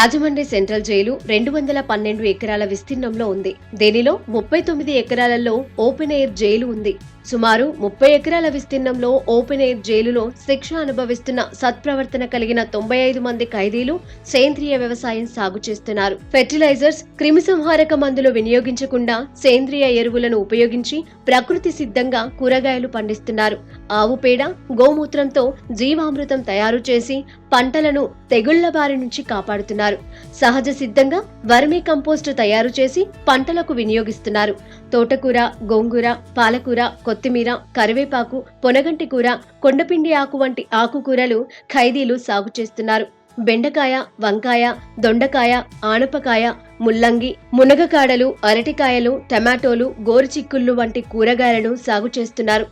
Rajahmundry central jail రెండు వందల పన్నెండు ఎకరాల విస్తీర్ణంలో ఉంది. దీనిలో ముప్పై తొమ్మిది ఎకరాలలో ఓపెన్ ఎయిర్ జైలు ఉంది. సుమారు ముప్పై ఎకరాల విస్తీర్ణంలో ఓపెన్ ఎయిర్ జైలులో శిక్ష అనుభవిస్తున్న సత్ప్రవర్తన కలిగిన తొంభై ఐదు మంది ఖైదీలు సేంద్రియ వ్యవసాయం సాగు చేస్తున్నారు. ఫెర్టిలైజర్స్ క్రిమిసంహారక మందులు వినియోగించకుండా సేంద్రియ ఎరువులను ఉపయోగించి ప్రకృతి సిద్ధంగా కూరగాయలు పండిస్తున్నారు. ఆవు పేడ గోమూత్రంతో జీవామృతం తయారు చేసి పంటలను తెగుళ్ళ బారి నుంచి కాపాడుతున్నారు. సహజ సిద్ధంగా వర్మీ కంపోస్ట్ తయారు చేసి పంటలకు వినియోగిస్తున్నారు. తోటకూర గోంగూర పాలకూర కొత్తిమీర కరివేపాకు పొనగంటి కూర కొండపిండి ఆకు వంటి ఆకుకూరలు ఖైదీలు సాగు చేస్తున్నారు. బెండకాయ వంకాయ దొండకాయ ఆనపకాయ ముల్లంగి మునగకాడలు అరటికాయలు టమాటోలు గోరుచిక్కుళ్ళు వంటి కూరగాయలను సాగు చేస్తున్నారు.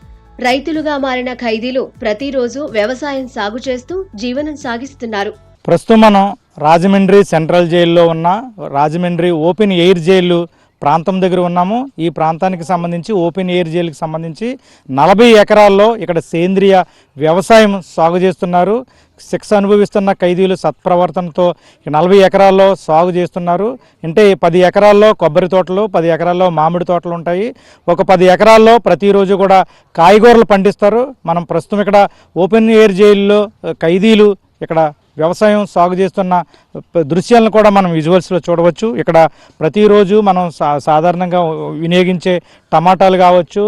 రైతులుగా మారిన ఖైదీలు ప్రతిరోజు వ్యవసాయం సాగు చేస్తూ జీవనం సాగిస్తున్నారు. ప్రస్తుతం మనం రాజమండ్రి సెంట్రల్ జైల్లో ఉన్న రాజమండ్రి ఓపెన్ ఎయిర్ జైలు ప్రాంతం దగ్గర ఉన్నాము. ఈ ప్రాంతానికి సంబంధించి ఓపెన్ ఎయిర్ జైలుకి సంబంధించి నలభై ఎకరాల్లో ఇక్కడ సేంద్రియ వ్యవసాయం సాగు చేస్తున్నారు. శిక్ష అనుభవిస్తున్న ఖైదీలు సత్ప్రవర్తనతో నలభై ఎకరాల్లో సాగు చేస్తున్నారు. అంటే పది ఎకరాల్లో కొబ్బరి తోటలు పది ఎకరాల్లో మామిడి తోటలు ఉంటాయి. ఒక పది ఎకరాల్లో ప్రతిరోజు కూడా కాయగూరలు పండిస్తారు. మనం ప్రస్తుతం ఇక్కడ ఓపెన్ ఎయిర్ జైల్లో ఖైదీలు ఇక్కడ వ్యవసాయం సాగు చేస్తున్న దృశ్యాలను కూడా మనం విజువల్స్లో చూడవచ్చు. ఇక్కడ ప్రతిరోజు మనం సా సాధారణంగా వినియోగించే టమాటాలు కావచ్చు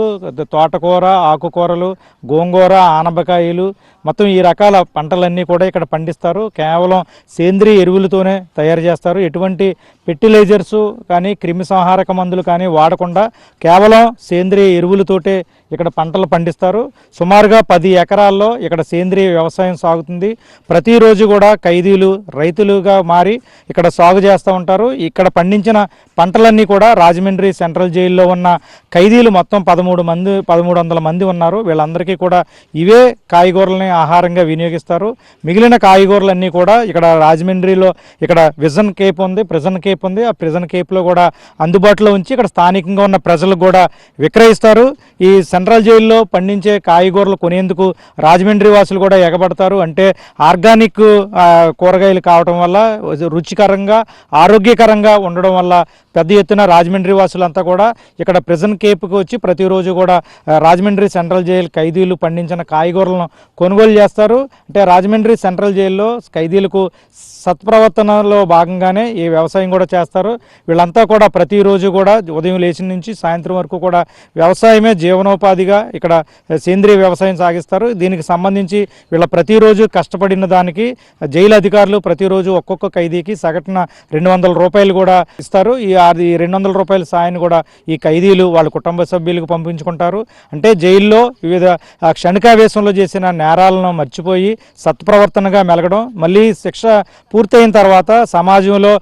తోటకూర ఆకుకూరలు గోంగూర ఆనపకాయలు మొత్తం ఈ రకాల పంటలన్నీ కూడా ఇక్కడ పండిస్తారు. కేవలం సేంద్రియ ఎరువులతోనే తయారు చేస్తారు. ఎటువంటి ఫెర్టిలైజర్స్ కానీ క్రిమిసంహారక మందులు కానీ వాడకుండా కేవలం సేంద్రియ ఎరువులతోటే ఇక్కడ పంటలు పండిస్తారు. సుమారుగా పది ఎకరాల్లో ఇక్కడ సేంద్రియ వ్యవసాయం సాగుతుంది. ప్రతిరోజు కూడా ఖైదీలు రైతులుగా మారి ఇక్కడ సాగు చేస్తూ ఉంటారు. ఇక్కడ పండించిన పంటలన్నీ కూడా రాజమండ్రి సెంట్రల్ జైల్లో ఉన్న ఖైదీలు మొత్తం పదమూడు మంది పదమూడు వందల మంది ఉన్నారు. వీళ్ళందరికీ కూడా ఇవే కాయగూరలని ఆహారంగా వినియోగిస్తారు. మిగిలిన కాయగూరలన్నీ కూడా ఇక్కడ రాజమండ్రిలో ఇక్కడ విజన్ కేప్ ఉంది ప్రిజన్ కేప్ ఉంది. ఆ ప్రిజన్ కేప్లో కూడా అందుబాటులో ఉంచి ఇక్కడ స్థానికంగా ఉన్న ప్రజలకు కూడా విక్రయిస్తారు. ఈ సెంట్రల్ జైల్లో పండించే కాయగూరలు కొనేందుకు రాజమండ్రి వాసులు కూడా ఎగబడతారు. అంటే ఆర్గానిక్ కూరగాయలు కావటం వల్ల రుచికరంగా ఆరోగ్యకరంగా ఉండడం వల్ల పెద్ద ఎత్తున రాజమండ్రి వాసులంతా కూడా ఇక్కడ ప్రిజన్ కేప్కి వచ్చి ప్రతిరోజు కూడా రాజమండ్రి సెంట్రల్ జైలు ఖైదీలు పండించిన కాయగూరలను కొనుగోలు చేస్తారు. అంటే రాజమండ్రి సెంట్రల్ జైల్లో ఖైదీలకు సత్ప్రవర్తనలో భాగంగానే ఈ వ్యవసాయం కూడా చేస్తారు. వీళ్ళంతా కూడా ప్రతిరోజు కూడా ఉదయం లేచిన నుంచి సాయంత్రం వరకు కూడా వ్యవసాయమే జీవనోపాధిగా ఇక్కడ సేంద్రియ వ్యవసాయం సాగిస్తారు. దీనికి సంబంధించి వీళ్ళ ప్రతిరోజు కష్టపడిన దానికి జైలు అధికారులు ప్రతిరోజు ఒక్కొక్క ఖైదీకి సగటున రెండు వందల రూపాయలు కూడా ఇస్తారు. ఈ అది రెండు వందల రూపాయల సాయాన్ని కూడా ఈ ఖైదీలు వాళ్ళ కుటుంబ సభ్యులకు పంపించుకుంటారు. అంటే జైల్లో వివిధ క్షణికావేశంలో చేసిన నేరాలను మర్చిపోయి సత్ప్రవర్తనగా మెలగడం మళ్ళీ శిక్ష పూర్తయిన తర్వాత సమాజంలో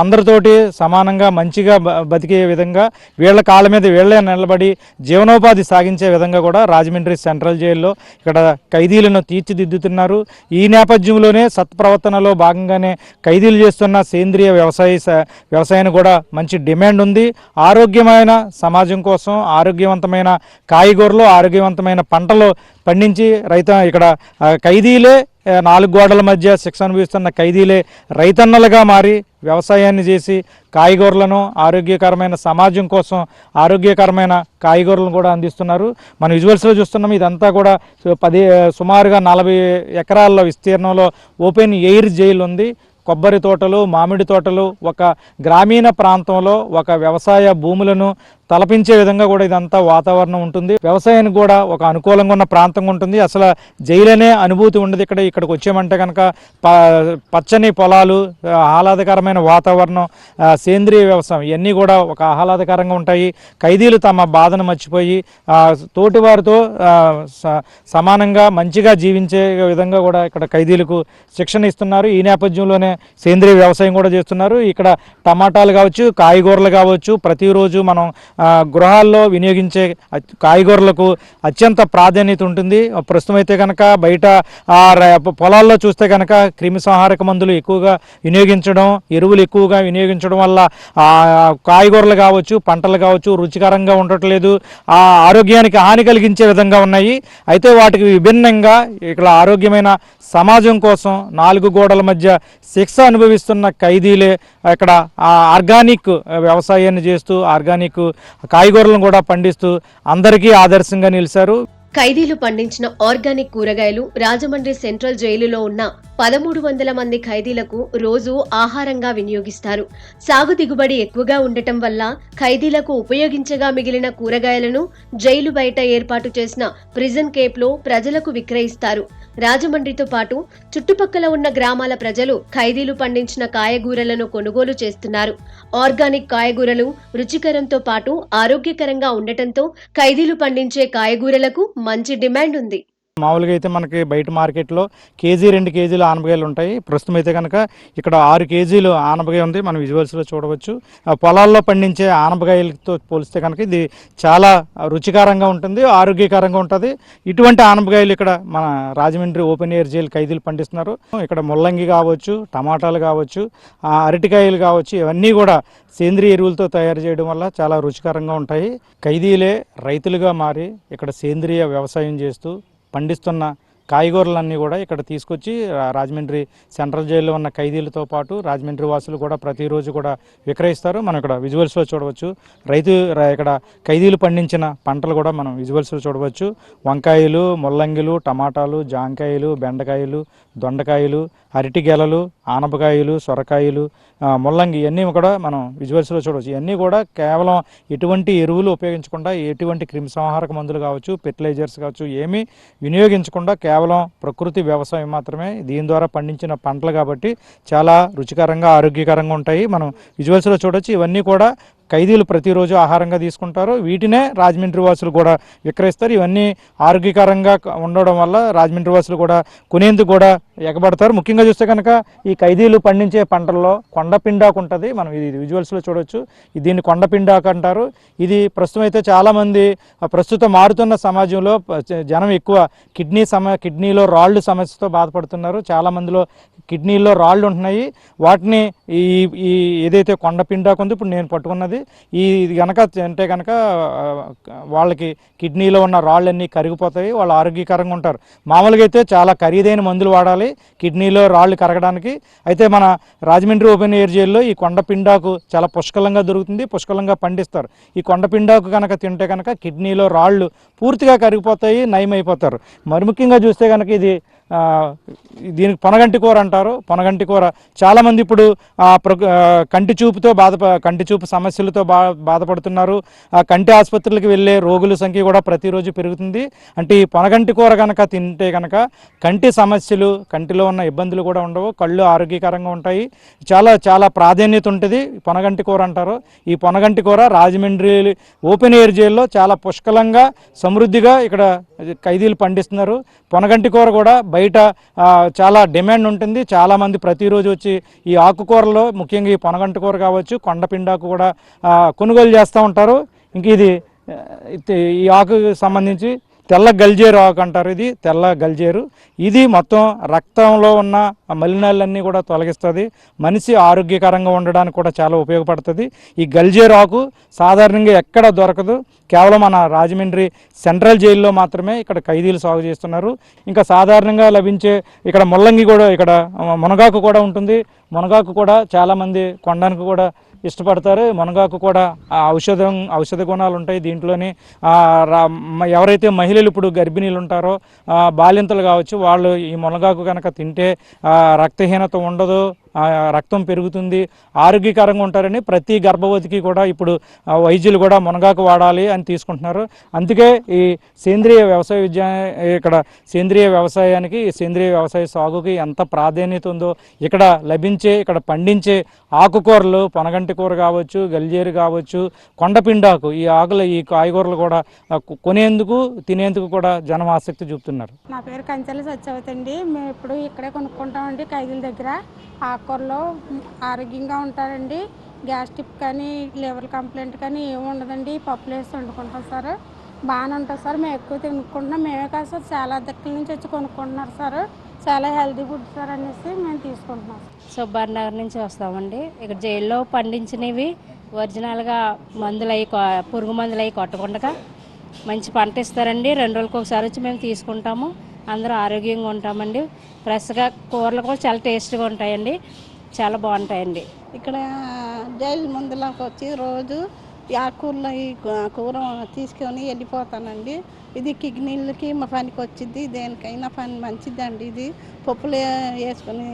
అందరితోటి సమానంగా మంచిగా బతికే విధంగా వీళ్ళ కాళ్ళ మీద వీళ్ళే నిలబడి జీవనోపాధి సాగించే విధంగా కూడా రాజమండ్రి సెంట్రల్ జైల్లో ఇక్కడ ఖైదీలను తీర్చిదిద్దుతున్నారు. ఈ నేపథ్యంలోనే సత్ప్రవర్తనలో భాగంగానే ఖైదీలు చేస్తున్న సేంద్రియ వ్యవసాయ వ్యవసాయాన్ని కూడా మంచి డిమాండ్ ఉంది. ఆరోగ్యమైన సమాజం కోసం ఆరోగ్యవంతమైన కాయగూరలు ఆరోగ్యవంతమైన పంటలు పండించి రైత ఇక్కడ ఖైదీలే నాలుగు గోడల మధ్య శిక్ష అనుభవిస్తున్న ఖైదీలే రైతన్నలుగా మారి వ్యవసాయాన్ని చేసి కాయగూరలను ఆరోగ్యకరమైన సమాజం కోసం ఆరోగ్యకరమైన కాయగూరలను కూడా అందిస్తున్నారు. మన విజువల్స్లో చూస్తున్నాం ఇదంతా కూడా పది సుమారుగా నలభై ఎకరాల్లో విస్తీర్ణంలో ఓపెన్ ఎయిర్ జైలు ఉంది కొబ్బరి తోటలు మామిడి తోటలు ఒక గ్రామీణ ప్రాంతంలో ఒక వ్యవసాయ భూములను తలపించే విధంగా కూడా ఇదంతా వాతావరణం ఉంటుంది. వ్యవసాయానికి కూడా ఒక అనుకూలంగా ఉన్న ప్రాంతం ఉంటుంది. అసలు జైలనే అనుభూతి ఉండదు ఇక్కడ. ఇక్కడికి వచ్చామంటే కనుక ప పచ్చని పొలాలు ఆహ్లాదకరమైన వాతావరణం సేంద్రియ వ్యవసాయం ఇవన్నీ కూడా ఒక ఆహ్లాదకరంగా ఉంటాయి. ఖైదీలు తమ బాధను మర్చిపోయి తోటివారితో స- సమానంగా మంచిగా జీవించే విధంగా కూడా ఇక్కడ ఖైదీలకు శిక్షణ ఇస్తున్నారు. ఈ నేపథ్యంలోనే సేంద్రియ వ్యవసాయం కూడా చేస్తున్నారు. ఇక్కడ టమాటాలు కావచ్చు కాయగూరలు కావచ్చు ప్రతిరోజు మనం గృహాల్లో వినియోగించే కాయగూరలకు అత్యంత ప్రాధాన్యత ఉంటుంది. ప్రస్తుతం అయితే కనుక బయట పొలాల్లో చూస్తే కనుక క్రిమిసంహారక మందులు ఎక్కువగా వినియోగించడం ఎరువులు ఎక్కువగా వినియోగించడం వల్ల కాయగూరలు కావచ్చు పంటలు కావచ్చు రుచికరంగా ఉండట్లేదు. ఆ ఆరోగ్యానికి హాని కలిగించే విధంగా ఉన్నాయి. అయితే వాటికి విభిన్నంగా ఇక్కడ ఆరోగ్యమైన సమాజం కోసం నాలుగు గోడల మధ్య శిక్ష అనుభవిస్తున్న ఖైదీలే ఇక్కడ ఆర్గానిక్ వ్యవసాయాన్ని చేస్తూ ఆర్గానిక్ కాయగూరలను కూడా పండిస్తూ అందరికీ ఆదర్శంగా నిలిచారు. ఖైదీలు పండించిన ఆర్గానిక్ కూరగాయలు రాజమండ్రి సెంట్రల్ జైలులో ఉన్న పదమూడు వందల మంది ఖైదీలకు రోజు ఆహారంగా వినియోగిస్తారు. సాగు దిగుబడి ఎక్కువగా ఉండటం వల్ల ఖైదీలకు ఉపయోగించగా మిగిలిన కూరగాయలను జైలు బయట ఏర్పాటు చేసిన ప్రిజన్ కేప్లో ప్రజలకు విక్రయిస్తారు. రాజమండ్రితో పాటు చుట్టుపక్కల ఉన్న గ్రామాల ప్రజలు ఖైదీలు పండించిన కాయగూరలను కొనుగోలు చేస్తున్నారు. ఆర్గానిక్ కాయగూరలు రుచికరంతో పాటు ఆరోగ్యకరంగా ఉండటంతో ఖైదీలు పండించే కాయగూరలకు మంచి డిమాండ్ ఉంది. మామూలుగా అయితే మనకి బయట మార్కెట్లో కేజీ రెండు కేజీలు ఆనపకాయలు ఉంటాయి. ప్రస్తుతం అయితే కనుక ఇక్కడ ఆరు కేజీలు ఆనపకాయ ఉంది. మనం విజువల్స్లో చూడవచ్చు. ఆ పొలాల్లో పండించే ఆనపకాయలతో పోలిస్తే కనుక ఇది చాలా రుచికరంగా ఉంటుంది ఆరోగ్యకరంగా ఉంటుంది. ఇటువంటి ఆనపకాయలు ఇక్కడ మన రాజమండ్రి ఓపెన్ ఎయిర్ జైలు ఖైదీలు పండిస్తున్నారు. ఇక్కడ ముల్లంగి కావచ్చు టమాటాలు కావచ్చు ఆ అరటికాయలు కావచ్చు ఇవన్నీ కూడా సేంద్రియ ఎరువులతో తయారు చేయడం వల్ల చాలా రుచికరంగా ఉంటాయి. ఖైదీలే రైతులుగా మారి ఇక్కడ సేంద్రియ వ్యవసాయం చేస్తూ పండిస్తున్న కాయగూరలన్నీ కూడా ఇక్కడ తీసుకొచ్చి రాజమండ్రి సెంట్రల్ జైల్లో ఉన్న ఖైదీలతో పాటు రాజమండ్రి వాసులు కూడా ప్రతిరోజు కూడా విక్రయిస్తారు. మనం ఇక్కడ విజువల్స్లో చూడవచ్చు. రైతు ఇక్కడ ఖైదీలు పండించిన పంటలు కూడా మనం విజువల్స్లో చూడవచ్చు. వంకాయలు ముల్లంగిలు టమాటాలు జాంకాయలు బెండకాయలు దొండకాయలు అరటి గెలలు ఆనపకాయలు సొరకాయలు ముల్లంగి ఇవన్నీ కూడా మనం విజువల్స్లో చూడవచ్చు. ఇవన్నీ కూడా కేవలం ఎటువంటి ఎరువులు ఉపయోగించకుండా ఎటువంటి క్రిమిసంహారక మందులు కావచ్చు ఫెర్టిలైజర్స్ కావచ్చు ఏమీ వినియోగించకుండా కేవలం కేవలం ప్రకృతి వ్యవసాయం మాత్రమే దీని ద్వారా పండించిన పంటలు కాబట్టి చాలా రుచికరంగా ఆరోగ్యకరంగా ఉంటాయి. మనం విజువల్స్లో చూడొచ్చు ఇవన్నీ కూడా ఖైదీలు ప్రతిరోజు ఆహారంగా తీసుకుంటారు. వీటినే రాజమండ్రి వాసులు కూడా విక్రయిస్తారు. ఇవన్నీ ఆరోగ్యకరంగా ఉండడం వల్ల రాజమండ్రి వాసులు కూడా కొనేందుకు కూడా ఎగబడతారు. ముఖ్యంగా చూస్తే కనుక ఈ ఖైదీలు పండించే పంటల్లో కొండపిండాకు ఉంటుంది. మనం ఇది విజువల్స్లో చూడొచ్చు. దీన్ని కొండపిండాకు అంటారు. ఇది ప్రస్తుతం అయితే చాలామంది ప్రస్తుతం మారుతున్న సమాజంలో జనం ఎక్కువ కిడ్నీ సమ కిడ్నీలో రాళ్ళు సమస్యతో బాధపడుతున్నారు. చాలా మందిలో కిడ్నీలో రాళ్ళు ఉంటున్నాయి. వాటిని ఈ ఈ ఏదైతే కొండ పిండాకు ఉందో ఇప్పుడు నేను పట్టుకున్నది ఈ కనుక తింటే కనుక వాళ్ళకి కిడ్నీలో ఉన్న రాళ్ళన్నీ కరిగిపోతాయి వాళ్ళు ఆరోగ్యకరంగా ఉంటారు. మామూలుగా అయితే చాలా ఖరీదైన మందులు వాడాలి కిడ్నీలో రాళ్ళు కరగడానికి. అయితే మన రాజమండ్రి ఓపెన్ ఎయిర్ జైల్లో ఈ కొండ పిండాకు చాలా పుష్కలంగా దొరుకుతుంది పుష్కలంగా పండిస్తారు. ఈ కొండ పిండాకు కనుక తింటే కనుక కిడ్నీలో రాళ్ళు పూర్తిగా కరిగిపోతాయి నయమైపోతారు. మరి ముఖ్యంగా చూస్తే కనుక ఇది దీనికి పొనగంటి కూర అంటారు. పొనగంటి కూర. చాలామంది ఇప్పుడు ప్ర- కంటి చూపుతో బాధ కంటి చూపు సమస్యలతో బా బాధపడుతున్నారు. ఆ కంటి ఆసుపత్రులకు వెళ్ళే రోగుల సంఖ్య కూడా ప్రతిరోజు పెరుగుతుంది. అంటే ఈ పొనగంటి కూర కనుక తింటే కనుక కంటి సమస్యలు కంటిలో ఉన్న ఇబ్బందులు కూడా ఉండవు. కళ్ళు ఆరోగ్యకరంగా ఉంటాయి. చాలా చాలా ప్రాధాన్యత ఉంటుంది పొనగంటి కూర అంటారు. ఈ పొనగంటి కూర రాజమండ్రి ఓపెన్ ఎయిర్ జైల్లో చాలా పుష్కలంగా సమృద్ధిగా ఇక్కడ ఖైదీలు పండిస్తున్నారు. పొనగంటి కూర కూడా బయట చాలా డిమాండ్ ఉంటుంది. చాలామంది ప్రతిరోజు వచ్చి ఈ ఆకుకూరలో ముఖ్యంగా ఈ పొనగంట కూర కావచ్చు కొండపిండాకు కూడా కొనుగోలు చేస్తూ ఉంటారు. ఇంక ఇది ఇది- ఈ ఆకుకు సంబంధించి తెల్ల గల్జేరు ఆకు అంటారు ఇది తెల్ల గల్జేరు. ఇది మొత్తం రక్తంలో ఉన్న మలినాలన్నీ కూడా తొలగిస్తుంది. మనిషి ఆరోగ్యకరంగా ఉండడానికి కూడా చాలా ఉపయోగపడుతుంది. ఈ గల్జేరు ఆకు సాధారణంగా ఎక్కడ దొరకదు. కేవలం మన రాజమండ్రి సెంట్రల్ జైల్లో మాత్రమే ఇక్కడ ఖైదీలు సాగు చేస్తున్నారు. ఇంకా సాధారణంగా లభించే ఇక్కడ ముల్లంగి కూడా ఇక్కడ మునగాకు కూడా ఉంటుంది. మునగాకు కూడా చాలామంది కొనడానికి కూడా ఇష్టపడతారు. మునగాకు కూడా ఆ ఔషధం ఔషధ గుణాలు ఉంటాయి. దీంట్లోని ఎవరైతే మహిళలు ఇప్పుడు గర్భిణీలు ఉంటారో బాలింతలు కావచ్చు వాళ్ళు ఈ మునగాకు కనుక తింటే రక్తహీనత ఉండదు. రక్తం పెరుగుతుంది ఆరోగ్యకరంగా ఉంటారని ప్రతి గర్భవతికి కూడా ఇప్పుడు వైద్యులు కూడా మునగాకు వాడాలి అని తీసుకుంటున్నారు. అందుకే ఈ సేంద్రియ వ్యవసాయ విద్య ఇక్కడ సేంద్రియ వ్యవసాయానికి సేంద్రియ వ్యవసాయ సాగుకి ఎంత ప్రాధాన్యత ఉందో ఇక్కడ లభించే ఇక్కడ పండించే ఆకుకూరలు పొనగంటి కూర కావచ్చు గల్జేరు కావచ్చు కొండపిండాకు ఈ ఆకులు ఈ కాయగూరలు కూడా కొనేందుకు తినేందుకు కూడా జనం ఆసక్తి చూపుతున్నారు. నా పేరు కంచెల సత్యవతి అండి మేము ఇప్పుడు ఇక్కడే కొనుక్కుంటామండి ఖైదీల దగ్గర. ఆకుకూరలో ఆరోగ్యంగా ఉంటారండి. గ్యాస్ కానీ లివర్ కంప్లైంట్ కానీ ఏమి ఉండదండి. పప్పులు వేసి వండుకుంటాం సార్. బాగానే ఉంటుంది సార్. మేము ఎక్కువ తినుకుంటున్నాం. మేమే కాదు సార్ చాలా దిక్కుల నుంచి వచ్చి కొనుక్కుంటున్నారు సార్. చాలా హెల్తీ ఫుడ్ సార్ అనేసి మేము తీసుకుంటున్నాం సుబ్బార్ నగర్ నుంచి వస్తామండి. ఇక్కడ జైల్లో పండించినవి ఒరిజినల్గా మందులు అవి పురుగు మందులు అవి కొట్టకుండా మంచి పంట ఇస్తారండి. రెండు రోజులకు ఒకసారి వచ్చి మేము తీసుకుంటాము. అందరూ ఆరోగ్యంగా ఉంటామండి. ఫ్రెష్గా కూరలు కూడా చాలా టేస్ట్గా ఉంటాయండి. చాలా బాగుంటాయండి. ఇక్కడ జైలు ముందులోకి వచ్చి రోజు ఆకుకూరలు ఈ కూర తీసుకొని వెళ్ళిపోతానండి. ఇది కిడ్నీలకి మా పనికి వచ్చింది. దేనికైనా పని మంచిదండి ఇది. పప్పులు వేసుకొని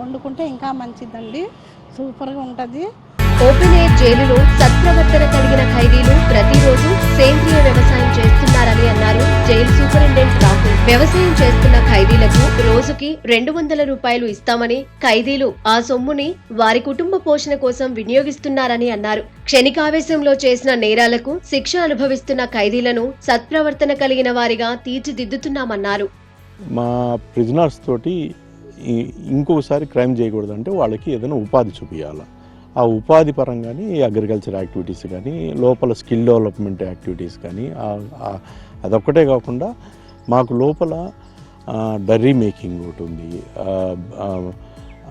వండుకుంటే ఇంకా మంచిదండి. సూపర్గా ఉంటుంది. ఓపెన్ ఎయిర్ జైలులో సత్ప్రవర్తన కలిగిన ఖైదీలు ప్రతిరోజు సేంద్రియ వ్యవసాయం చేస్తున్నారని అన్నారు జైలు సూపరింటెండెంట్ రాహుల్ వ్యవసాయం చేస్తున్న ఖైదీలకు రోజుకి రెండు వందల రూపాయలు ఇస్తామని ఖైదీలు ఆ సొమ్ముని వారి కుటుంబ పోషణ కోసం వినియోగిస్తున్నారని అన్నారు. క్షణికావేశంలో చేసిన నేరాలకు శిక్ష అనుభవిస్తున్న ఖైదీలను సత్ప్రవర్తన కలిగిన వారిగా తీర్చిదిద్దుతున్నామన్నారు. మా ప్రిజనర్స్ తోటి ఇంకోసారి ఇంకొకసారి క్రైమ్ చేయకూడదు అంటే వాళ్ళకి ఏదైనా ఉపాధి చూపించాలి ఆ ఉపాధి పరంగానే అగ్రికల్చర్ యాక్టివిటీస్ కానీ లోపల స్కిల్ డెవలప్మెంట్ యాక్టివిటీస్ కానీ అదొక్కటే కాకుండా మాకు లోపల డర్రీ మేకింగ్ ఒకటి ఉంది.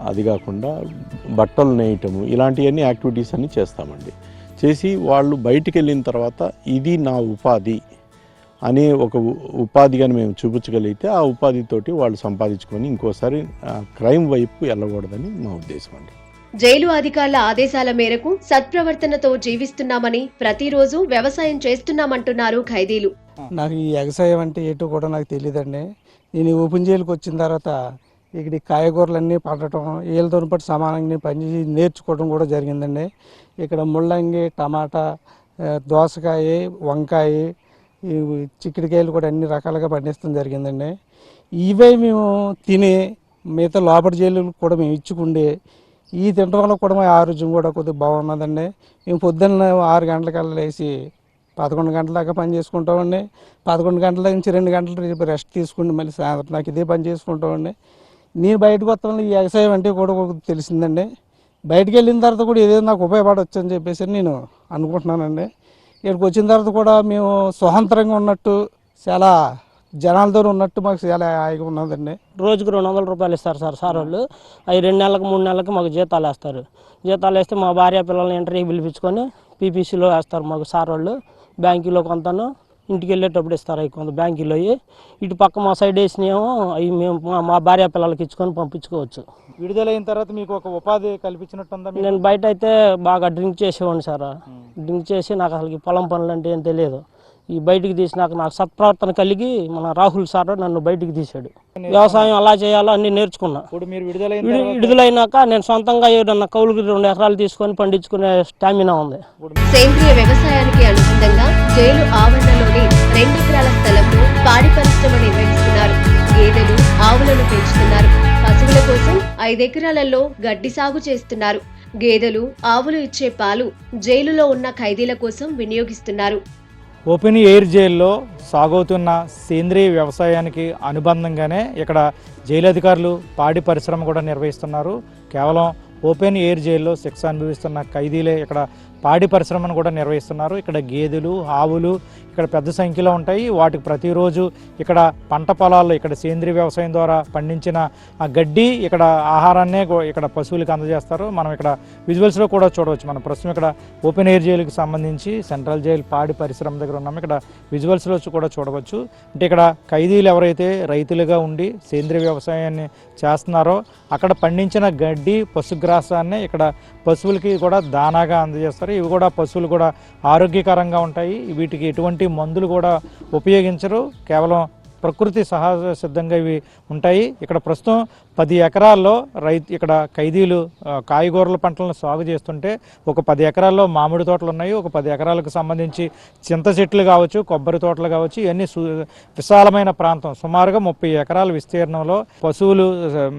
అది కాకుండా బట్టలు నేయటము ఇలాంటివన్నీ యాక్టివిటీస్ అన్నీ చేస్తామండి. చేసి వాళ్ళు బయటికి వెళ్ళిన తర్వాత ఇది నా ఉపాధి అనే ఒక ఉ- ఉపాధిగాని మేము చూపించగలిగితే ఆ ఉపాధితోటి వాళ్ళు సంపాదించుకొని ఇంకోసారి క్రైమ్ వైపు వెళ్ళకూడదని మా ఉద్దేశం అండి. జైలు అధికారుల ఆదేశాల మేరకు సత్ప్రవర్తనతో జీవిస్తున్నామని ప్రతిరోజు వ్యవసాయం చేస్తున్నామంటున్నారు ఖైదీలు. నాకు ఈ ఎగసాయం అంటే ఏంటో కూడా నాకు తెలియదండి నేను ఓపెన్ జైలుకి వచ్చిన తర్వాత ఇక్కడ కాయగూరలన్నీ పండటం వీళ్ళతో పాటు సమానంగా పనిచేసి నేర్చుకోవడం కూడా జరిగిందండి. ఇక్కడ ముల్లంగి టమాటా దోసకాయ వంకాయ ఈ చిక్కుడుకాయలు కూడా అన్ని రకాలుగా పండిస్తాం జరిగిందండి. ఇవే మేము తిని మిగతా లోపల జైలు కూడా మేము ఇచ్చుకుండే ఈ తినడం వల్ల కూడా మా ఆరోగ్యం కూడా కొద్దిగా బాగున్నదండి. మేము పొద్దున్న ఆరు గంటలకల్లా లేచి పదకొండు గంటల దాకా పని చేసుకుంటామండి. పదకొండు గంటల నుంచి రెండు గంటలు రెస్ట్ తీసుకుని మళ్ళీ సాయంత్రం నాకు ఇదే పని చేసుకుంటామండి. నేను బయటకు వస్తాను ఈ వ్యవసాయం అంటే కూడా తెలిసిందండి. బయటకు వెళ్ళిన తర్వాత కూడా ఏదో నాకు ఉపయోగపడవచ్చు అని చెప్పేసి నేను అనుకుంటున్నానండి. ఇక్కడికి వచ్చిన తర్వాత కూడా మేము స్వతంత్రంగా ఉన్నట్టు చాలా జనాలతో ఉన్నట్టు మాకు చాలా హాయిగా ఉన్నదండి. రోజుకు రెండు వందల రూపాయలు ఇస్తారు సార్ సార్ వాళ్ళు. అవి రెండు నెలలకు మూడు నెలలకు మాకు జీతాలు వేస్తారు. జీతాలు వేస్తే మా భార్య పిల్లల్ని ఇంటర్వ్యూ పిలిపించుకొని పీపీసీలో వేస్తారు మాకు సార్ వాళ్ళు. బ్యాంకులో కొంతను ఇంటికి వెళ్ళేటప్పుడు ఇస్తారు అవి కొంత బ్యాంకులో ఇటు పక్క మా సైడ్ వేసినేమో అవి మేము మా- భార్య పిల్లలకి ఇచ్చుకొని పంపించుకోవచ్చు. విడుదలైన తర్వాత మీకు ఒక ఉపాధి కల్పించినట్టుందా? నేను బయట అయితే బాగా డ్రింక్ చేసేవాడిని సార్. డ్రింక్ చేసి నాకు అసలు పొలం పనులు అంటే ఏం తెలియదు. ఈ బయటికి తీసినాక నాకు సత్ప్రవర్తన కలిగి మన రాహుల్ సార్ నన్ను బయటికి తీశాడు. వ్యవసాయం ఎలా చేయాలో అన్ని నేర్చుకున్నా. ఇప్పుడు మీరు విడుదలైన విడు- తర్వాత విడుదలైనాక నేను సొంతంగా ఏదన్నా కౌలుకి రెండు ఎకరాలు తీసుకొని పండించుకునే స్టామినా ఉంది. సేంద్రియ వ్యవసాయానికి అనుబంధంగా జైలు ఆవరణలోని రెండెకరాల స్థలంలో పాడి పరిశ్రమ నిర్వహిస్తున్నారు. గేదెలు ఆవులను పెంచుతున్నారు. పశువుల కోసం ఐదెకరాలలో గడ్డి సాగు చేస్తున్నారు. గేదెలు ఆవులు ఇచ్చే పాలు జైలులో ఉన్న ఖైదీల కోసం వినియోగిస్తున్నారు. ఓపెన్ ఎయిర్ జైల్లో సాగవుతున్న సేంద్రియ వ్యవసాయానికి అనుబంధంగానే ఇక్కడ జైలు అధికారులు పాడి పరిశ్రమ కూడా నిర్వహిస్తున్నారు. కేవలం ఓపెన్ ఎయిర్ జైల్లో శిక్ష అనుభవిస్తున్న ఖైదీలే ఇక్కడ పాడి పరిశ్రమను కూడా నిర్వహిస్తున్నారు. ఇక్కడ గేదెలు ఆవులు ఇక్కడ పెద్ద సంఖ్యలో ఉంటాయి. వాటికి ప్రతిరోజు ఇక్కడ పంట పొలాల్లో ఇక్కడ సేంద్రియ వ్యవసాయం ద్వారా పండించిన ఆ గడ్డి ఇక్కడ ఆహారాన్నే ఇక్కడ పశువులకు అందజేస్తారు. మనం ఇక్కడ విజువల్స్లో కూడా చూడవచ్చు. మనం ప్రస్తుతం ఇక్కడ ఓపెన్ ఎయిర్ జైలుకి సంబంధించి సెంట్రల్ జైలు పాడి పరిశ్రమ దగ్గర ఉన్నాము. ఇక్కడ విజువల్స్లో కూడా చూడవచ్చు. అంటే ఇక్కడ ఖైదీలు ఎవరైతే రైతులుగా ఉండి సేంద్రియ వ్యవసాయాన్ని చేస్తున్నారో అక్కడ పండించిన గడ్డి పశుగ్రాసాన్ని ఇక్కడ పశువులకి కూడా దానాగా అందజేస్తారు. ఇవి కూడా పశువులు కూడా ఆరోగ్యకరంగా ఉంటాయి. వీటికి ఎటువంటి మందులు కూడా ఉపయోగించరు. కేవలం ప్రకృతి సహజ సిద్ధంగా ఇవి ఉంటాయి. ఇక్కడ ప్రస్తుతం పది ఎకరాల్లో రైతు ఇక్కడ ఖైదీలు కాయగూరల పంటలను సాగు చేస్తుంటే ఒక పది ఎకరాల్లో మామిడి తోటలు ఉన్నాయి. ఒక పది ఎకరాలకు సంబంధించి చింత చెట్లు కావచ్చు కొబ్బరి తోటలు కావచ్చు ఇవన్నీ సు విశాలమైన ప్రాంతం. సుమారుగా ముప్పై ఎకరాల విస్తీర్ణంలో పశువులు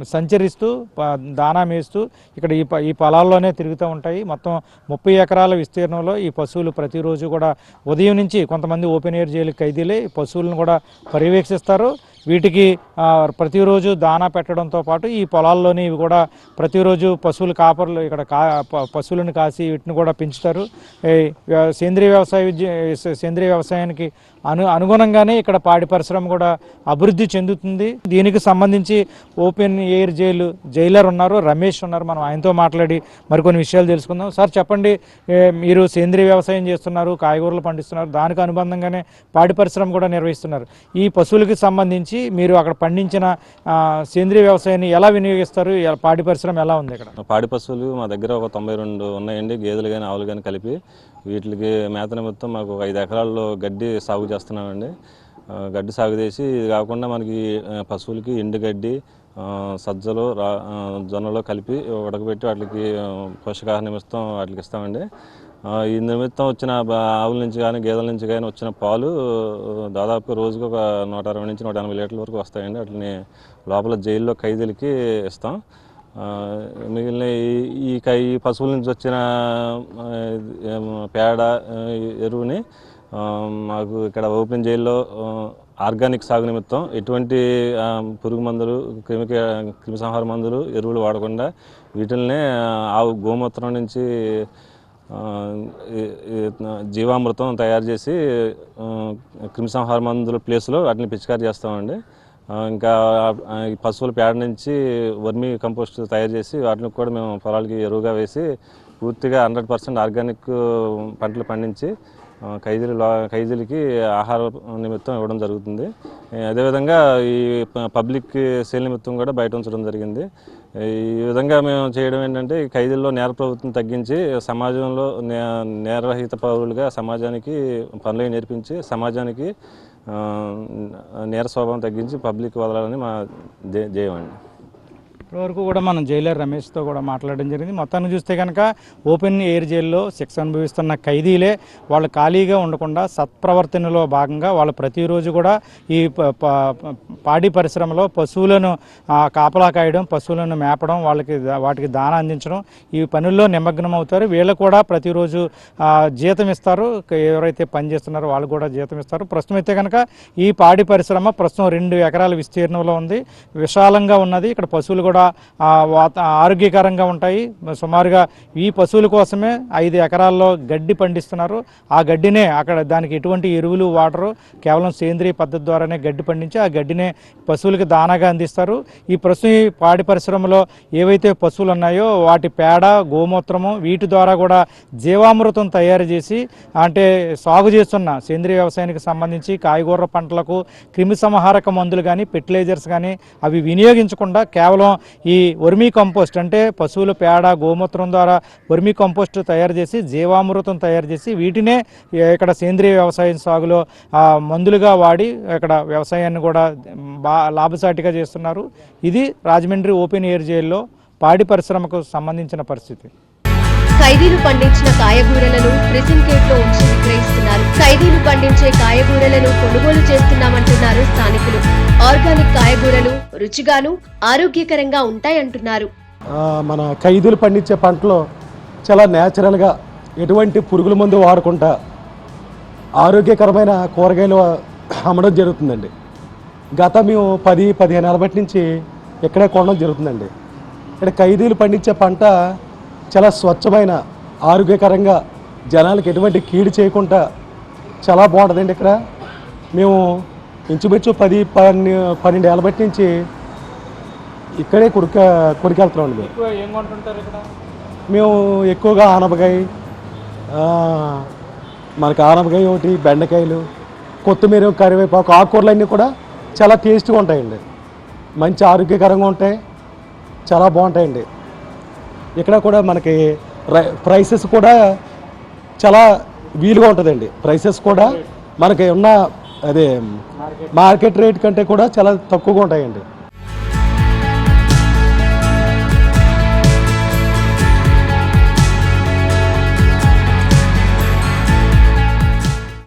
సంచరిస్తూ దానా మేస్తూ ఇక్కడ ఈ ప- ఈ పొలాల్లోనే తిరుగుతూ ఉంటాయి. మొత్తం ముప్పై ఎకరాల విస్తీర్ణంలో ఈ పశువులు ప్రతిరోజు కూడా ఉదయం నుంచి కొంతమంది ఓపెన్ ఎయిర్ జైలు ఖైదీలే ఈ పశువులను కూడా పర్యవేక్షిస్తారు. వీటికి ప్రతిరోజు దానా పెట్టడంతో పాటు ఈ పొలాల్లోని ఇవి కూడా ప్రతిరోజు పశువుల కాపర్లు ఇక్కడ కా పశువులను కాసి వీటిని కూడా పెంచుతారు. సేంద్రీయ వ్యవసాయ విద్య సేంద్రీయ వ్యవసాయానికి అను అనుగుణంగానే ఇక్కడ పాడి పరిశ్రమ కూడా అభివృద్ధి చెందుతుంది. దీనికి సంబంధించి ఓపెన్ ఎయిర్ జైలు జైలర్ ఉన్నారు రమేష్ ఉన్నారు. మనం ఆయనతో మాట్లాడి మరికొన్ని విషయాలు తెలుసుకుందాం. సార్ చెప్పండి మీరు సేంద్రీయ వ్యవసాయం చేస్తున్నారు కాయగూరలు పండిస్తున్నారు. దానికి అనుబంధంగానే పాడి పరిశ్రమ కూడా నిర్వహిస్తున్నారు. ఈ పశువులకి సంబంధించి మీరు అక్కడ పండించిన సేంద్రీయ వ్యవసాయాన్ని ఎలా వినియోగిస్తారు? ఎలా- పాడి పరిశ్రమ ఎలా ఉంది ఇక్కడ? పాడి పశువులు మా దగ్గర ఒక తొంభై రెండు ఉన్నాయండి. గేదెలు కానీ ఆవులు కానీ కలిపి వీటికి మేత నిమిత్తం మాకు ఒక ఐదు ఎకరాల్లో గడ్డి సాగు చేస్తున్నామండి. గడ్డి సాగు చేసి ఇది కాకుండా మనకి పశువులకి ఎండుగడ్డి సజ్జలు రా జొన్నలో జొన్నలు కలిపి ఉడకబెట్టి వాటికి పోషకాహార నిమిత్తం వాటికి ఇస్తామండి. ఈ నిమిత్తం వచ్చిన ఆవుల నుంచి కానీ గేదెల నుంచి కానీ వచ్చిన పాలు దాదాపు రోజుకు ఒక నూట అరవై నుంచి నూట ఎనభై లీటర్ల వరకు వస్తాయండి. వాటిని లోపల జైల్లో ఖైదీలకి ఇస్తాం. మీ ఇక ఈ- కై పశువుల నుంచి వచ్చిన పేడ ఎరువుని మాకు ఇక్కడ ఓపెన్ జైల్లో ఆర్గానిక్ సాగు నిమిత్తం ఎటువంటి పురుగు మందులు క్రిమి క్రిమిసంహార మందులు ఎరువులు వాడకుండా వీటిల్నే ఆవు గోమూత్రం నుంచి జీవామృతం తయారు చేసి క్రిమిసంహార మందుల ప్లేస్లో వాటిని పిచికారి చేస్తామండి. ఇంకా ఈ పశువుల పేడ నుంచి వర్మీ కంపోస్ట్ తయారు చేసి వాటిని కూడా మేము పొలాలకి ఎరువుగా వేసి పూర్తిగా హండ్రెడ్ పర్సెంట్ ఆర్గానిక్ పంటలు పండించి ఖైదీలు ఖైదీలకి ఆహార నిమిత్తం ఇవ్వడం జరుగుతుంది. అదేవిధంగా ఈ పబ్లిక్ సేల్ నిమిత్తం కూడా బయట ఉంచడం జరిగింది. ఈ విధంగా మేము చేయడం ఏంటంటే ఈ ఖైదీల్లో నేర ప్రభుత్వం తగ్గించి సమాజంలో నే పౌరులుగా సమాజానికి పనులు నేర్పించి సమాజానికి నేర స్వభావం తగ్గించి పబ్లిక్ వదలాలని మా ధ్యే- ధ్యేయం అండి. ఇప్పటివరకు కూడా మనం జైలర్ రమేష్తో కూడా మాట్లాడడం జరిగింది. మొత్తాన్ని చూస్తే కనుక ఓపెన్ ఎయిర్ జైల్లో శిక్ష అనుభవిస్తున్న ఖైదీలే వాళ్ళు ఖాళీగా ఉండకుండా సత్ప్రవర్తనలో భాగంగా వాళ్ళు ప్రతిరోజు కూడా ఈ పాడి పరిశ్రమలో పశువులను కాపలా కాయడం పశువులను మేపడం వాళ్ళకి వాటికి దాన అందించడం ఈ పనుల్లో నిమగ్నం అవుతారు. వీళ్ళు కూడా ప్రతిరోజు జీతం ఇస్తారు. ఎవరైతే పని చేస్తున్నారో వాళ్ళు కూడా జీతం ఇస్తారు. ప్రస్తుతం అయితే కనుక ఈ పాడి పరిశ్రమ ప్రస్తుతం రెండు ఎకరాల విస్తీర్ణంలో ఉంది. విశాలంగా ఉన్నది. ఇక్కడ పశువులు కూడా ఆరోగ్యకరంగా ఉంటాయి. సుమారుగా ఈ పశువుల కోసమే ఐదు ఎకరాల్లో గడ్డి పండిస్తున్నారు. ఆ గడ్డినే అక్కడ దానికి ఎటువంటి ఎరువులు వాటరు కేవలం సేంద్రియ పద్ధతి ద్వారానే గడ్డి పండించి ఆ గడ్డినే పశువులకు దానాగా అందిస్తారు. ఈ ప్రస్తుతం ఈ పాడి పరిశ్రమలో ఏవైతే పశువులు ఉన్నాయో వాటి పేడ గోమూత్రము వీటి ద్వారా కూడా జీవామృతం తయారు చేసి అంటే సాగు చేస్తున్న సేంద్రియ వ్యవసాయానికి సంబంధించి కాయగూర పంటలకు క్రిమిసంహారక మందులు కానీ ఫెర్టిలైజర్స్ కానీ అవి వినియోగించకుండా కేవలం ఈ వర్మీ కంపోస్ట్ అంటే పశువుల పేడ గోమూత్రం ద్వారా వర్మీ కంపోస్ట్ తయారు చేసి జీవామృతం తయారు చేసి వీటినే ఇక్కడ సేంద్రియ వ్యవసాయం సాగులో మందులుగా వాడి ఇక్కడ వ్యవసాయాన్ని కూడా బా లాభసాటిగా చేస్తున్నారు. ఇది రాజమండ్రి ఓపెన్ ఎయిర్ జైల్లో పాడి పరిశ్రమకు సంబంధించిన పరిస్థితి. ఖైదీలు పండించిన కాయగూరలను ప్రిజన్ కేట్లో ఉంచి విక్రయిస్తున్నారు. ఖైదీలు పండించే కాయగూరలను కొనుగోలు చేస్తున్నామంటున్నారు స్థానికులు. ఆర్గానిక్ కాయగూరలు రుచిగాను ఆరోగ్యకరంగా ఉంటాయంటున్నారు. మన ఖైదీలు పండించే పంటలో చాలా న్యాచురల్గా ఎటువంటి పురుగుల మందు వాడకుండా ఆరోగ్యకరమైన కూరగాయలు అమ్మడం జరుగుతుందండి. గత మేము పది పదిహేను నెలల బట్టి నుంచి ఇక్కడే కొనడం జరుగుతుందండి. ఇక్కడ ఖైదీలు పండించే పంట చాలా స్వచ్ఛమైన ఆరోగ్యకరంగా జనాలకు ఎటువంటి కీడు చేయకుండా చాలా బాగుంటుందండి ఇక్కడ. మేము ఇంచుమించు పది పన్నె పన్నెండు ఏళ్ళ బట్టి నుంచి ఇక్కడే కొడుక కొడుకెళ్తున్నామండి మేము. ఎక్కువగా ఆనపకాయ మనకి ఆనపకాయ ఒకటి బెండకాయలు కొత్తిమీర కరివేపాకు ఆకుకూరలు అన్నీ కూడా చాలా టేస్ట్గా ఉంటాయండి. మంచి ఆరోగ్యకరంగా ఉంటాయి. చాలా బాగుంటాయండి. ఇక్కడ కూడా మనకి ప్రైసెస్ కూడా చాలా వీలుగా ఉంటుందండి. ప్రైసెస్ కూడా మనకి ఉన్న అదే మార్కెట్ రేట్ కంటే కూడా చాలా తక్కువగా ఉంటాయండి.